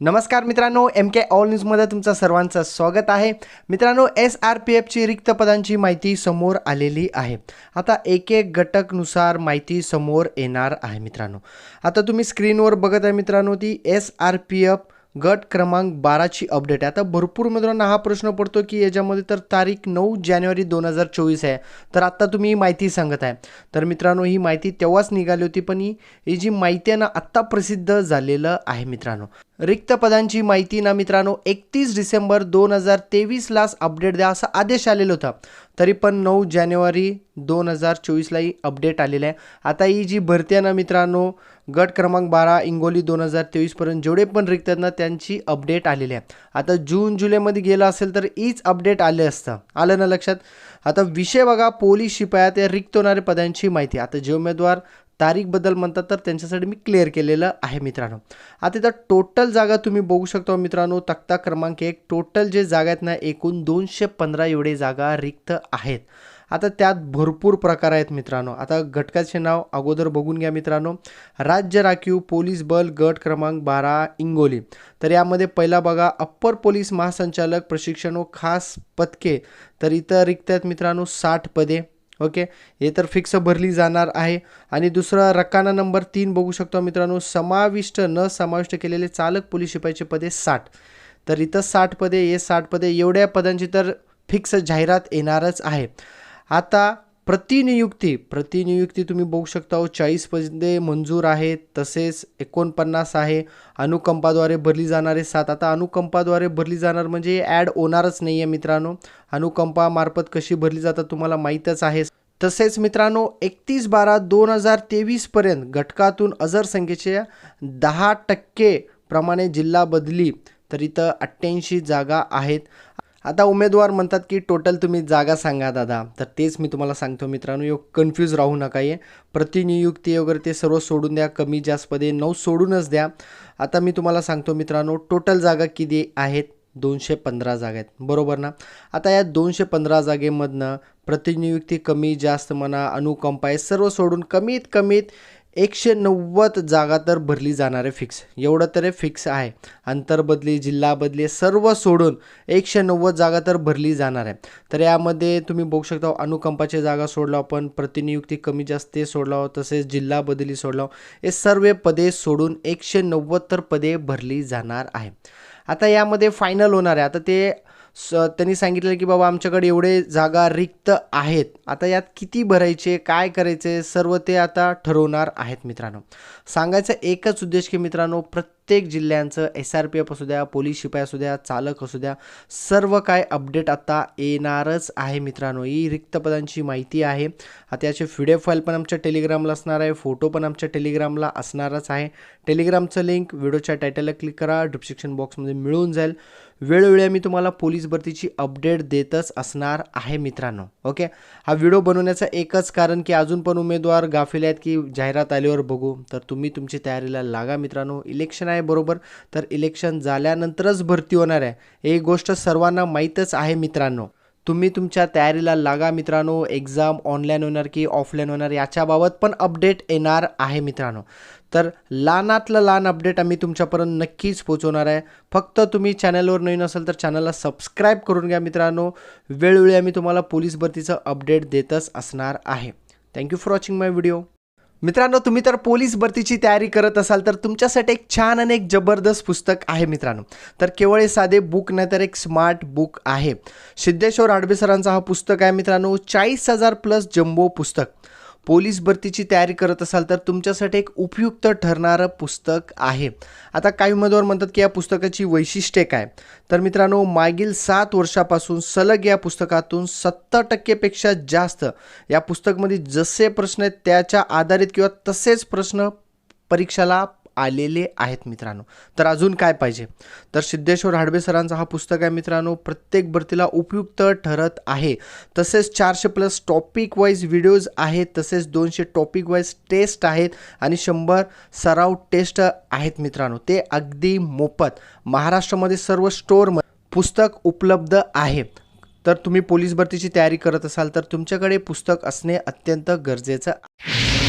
नमस्कार मित्रांनो एम के ऑल न्यूजमध्ये तुमचं सर्वांचं स्वागत आहे. मित्रांनो एस आर पी एफची रिक्त पदांची माहिती समोर आलेली आहे. आता एक एक घटकनुसार माहिती समोर येणार आहे मित्रांनो. आता तुम्ही स्क्रीनवर बघत आहे मित्रांनो ती एस आर पी एफ गट क्रमांक बाराची अपडेट आहे. आता भरपूर मित्रांनो हा प्रश्न पडतो की याच्यामध्ये तर तारीख नऊ जानेवारी दोन हजार चोवीस आहे. तर आत्ता तुम्ही ही माहिती सांगत आहे. तर मित्रांनो ही माहिती तेव्हाच निघाली होती पण ही ही जी माहिती आहे ना आत्ता प्रसिद्ध झालेलं आहे मित्रांनो. रिक्त पदांची माहिती ना मित्रांनो एकतीस डिसेंबर दोन हजार तेवीसलाच अपडेट द्या असा आदेश आलेला होता. तरी पण नऊ जानेवारी दोन हजार चोवीसलाही अपडेट आलेलं आहे. आता ही जी भरती आहे ना मित्रांनो गट क्रमांक बारा इंगोली दोन हजार तेवीसपर्यंत जेवढे पण रिक्त आहेत ना त्यांची अपडेट आलेली आहे. आता जून जुलैमध्ये गेलं असेल तर हीच अपडेट आले असतं. आलं ना लक्षात? आता विषय बघा पोलीस शिपायात या रिक्त होणाऱ्या पदांची माहिती. आता जे उमेदवार तारीखबद्दल म्हणतात तर त्यांच्यासाठी मी क्लिअर केलेलं आहे मित्रांनो. आता इथं टोटल जागा तुम्ही बघू शकता हो मित्रांनो. तक्ता क्रमांक एक. टोटल जे जागा आहेत ना एकूण दोनशे पंधरा एवढे जागा रिक्त आहेत. आता त्यात भरपूर प्रकार आहेत मित्रांनो. आता घटकाचे नाव अगोदर बघून घ्या मित्रांनो. राज्य राखीव पोलीस बल गट क्रमांक बारा इंगोली. तर यामध्ये पहिला बघा अप्पर पोलीस महासंचालक प्रशिक्षण व खास पदके. तर इथं रिक्त आहेत मित्रांनो साठ पदे. ओके? हे तर फिक्स भरली जाणार आहे. आणि दुसरा रकाना नंबर तीन बघू शकतो मित्रांनो. समाविष्ट न समाविष्ट केलेले चालक पोलीस शिपाईचे पदे साठ. तर इथं साठ पदे हे साठ पदे एवढ्या पदांची तर फिक्स जाहिरात येणारच आहे. आता प्रतिनियुक्ती प्रतिनियुक्ती तुम्ही बघू शकता हो चाळीस पदे मंजूर आहेत तसेच एकोणपन्नास आहे. अनुकंपाद्वारे भरली जाणारे सात. आता अनुकंपाद्वारे भरली जाणार म्हणजे ॲड होणारच नाही आहे मित्रांनो अनुकंपामार्फत कशी भरली जातात तुम्हाला माहीतच आहे. तसेच मित्रांनो एकतीस बारा दोन हजार तेवीसपर्यंत घटकातून अजर संख्येच्या दहा टक्के प्रमाणे जिल्हा बदली. तर इथं अठ्ठ्याऐंशी जागा आहेत. आता उमेदवार म्हणतात की टोटल तुम्ही जागा सांगा दादा. तर तेच मी तुम्हाला सांगतो मित्रांनो यो कन्फ्यूज राहू नका ये. प्रतिनियुक्ती वगैरे ते सर्व सोडून द्या कमी जास्त पदे नऊ सोडूनच द्या. आता मी तुम्हाला सांगतो मित्रांनो टोटल जागा किती आहेत? दोनशे पंधरा जागा आहेत. बरोबर ना? आता या दोनशे पंधरा जागेमधनं प्रतिनियुक्ती कमी जास्त म्हणा अनुकंपा सर्व सोडून कमीत कमीत एकशे नव्वद जागा तर भरली जाणार आहे फिक्स एवढं तरी फिक्स आहे. अंतरबदली जिल्हा बदली सर्व सोडून एकशे नव्वद जागा तर भरली जाणार आहे. तर यामध्ये तुम्ही बघू शकता अनुकंपाची जागा सोडला आपण प्रतिनियुक्ती कमी जास्त ते सोडला तसेच जिल्हा बदली सोडला हे सर्व पदे सोडून एकशे नव्वद तर पदे भरली जाणार आहे. आता यामध्ये फायनल होणार आहे. आता ते स त्यांनी सांगितलं की बाबा आमच्याकडे एवढे जागा रिक्त आहेत. आता यात किती भरायचे काय करायचे सर्व ते आता ठरवणार आहेत मित्रांनो. सांगायचं एकच उद्देश की मित्रांनो प्रत्येक प्रत्येक जिल्ह्यांचं एस आर पी एफ असू द्या पोलीस शिपाई असू द्या चालक असू द्या सर्व काय अपडेट आता येणारच आहे मित्रांनो. ही रिक्त पदांची माहिती आहे. आता याचे व्हिडिओ फाईल पण आमच्या टेलिग्रामला असणार आहे. फोटो पण आमच्या टेलिग्रामला असणारच आहे. टेलिग्रामचं लिंक व्हिडिओच्या टायटलला क्लिक करा. डिस्क्रिप्शन बॉक्समध्ये मिळून जाईल. वेळोवेळी मी तुम्हाला पोलीस भरतीची अपडेट देतच असणार आहे मित्रांनो. ओके हा व्हिडिओ बनवण्याचं एकच कारण की अजून पण उमेदवार गाफिले आहेत की जाहिरात आल्यावर बघू. तर तुम्ही तुमची तयारीला लागा मित्रांनो. इलेक्शन आहे. बरोबर. तर इलेक्शन झाल्यानंतरच भरती होणार आहे. ही गोष्ट सर्वांना माहीतच आहे मित्रांनो. तुम्ही तुमच्या तयारीला लागा मित्रांनो. एक्झाम ऑनलाईन होणार की ऑफलाईन होणार याच्याबाबत पण अपडेट येणार आहे मित्रांनो. तर लहानातलं लहान अपडेट आम्ही तुमच्यापर्यंत नक्कीच पोहोचवणार आहे. फक्त तुम्ही चॅनलवर नवीन असाल तर चॅनलला सबस्क्राईब करून घ्या मित्रांनो. वेळोवेळी आम्ही तुम्हाला पोलीस भरतीचं अपडेट देतच असणार आहे. Thank you for watching my video मित्रांनो तुम्ही तर पोलीस भरतीची तयारी करत असाल तर तुमच्यासाठी एक छान आणि एक जबरदस्त पुस्तक आहे मित्रांनो. तर केवळ हे साधे बुक नाही तर एक स्मार्ट बुक आहे. सिद्धेश्वर आडबे सरांचा हा पुस्तक आहे मित्रांनो चाळीस हजार प्लस जम्बो पुस्तक. पोलीस भरतीची तयारी करत असाल तर तुमच्यासाठी एक उपयुक्त ठरणारं पुस्तक आहे. आता काही उमेदवार म्हणतात की या पुस्तकाची वैशिष्ट्ये काय? तर मित्रांनो मागील सात वर्षापासून सलग या पुस्तकातून सत्तर टक्केपेक्षा जास्त या पुस्तकमध्ये जसे प्रश्न आहेत त्याच्या आधारित किंवा तसेच प्रश्न परीक्षाला आलेले आहेत मित्रांनो. तर अजून काय पाहिजे? तर सिद्धेश्वर हाडबे सरांचा हा पुस्तक आहे मित्रांनो प्रत्येक भरतीला उपयुक्त ठरत आहे. तसेच चारशे प्लस टॉपिक वाईज व्हिडिओज आहेत तसेच दोनशे टॉपिक वाईज टेस्ट आहेत आणि शंभर सराव टेस्ट आहेत मित्रांनो. ते अगदी मोफत. महाराष्ट्रामध्ये सर्व स्टोअर पुस्तक उपलब्ध आहे. तर तुम्ही पोलीस भरतीची तयारी करत असाल तर तुमच्याकडे पुस्तक असणे अत्यंत गरजेचं आहे.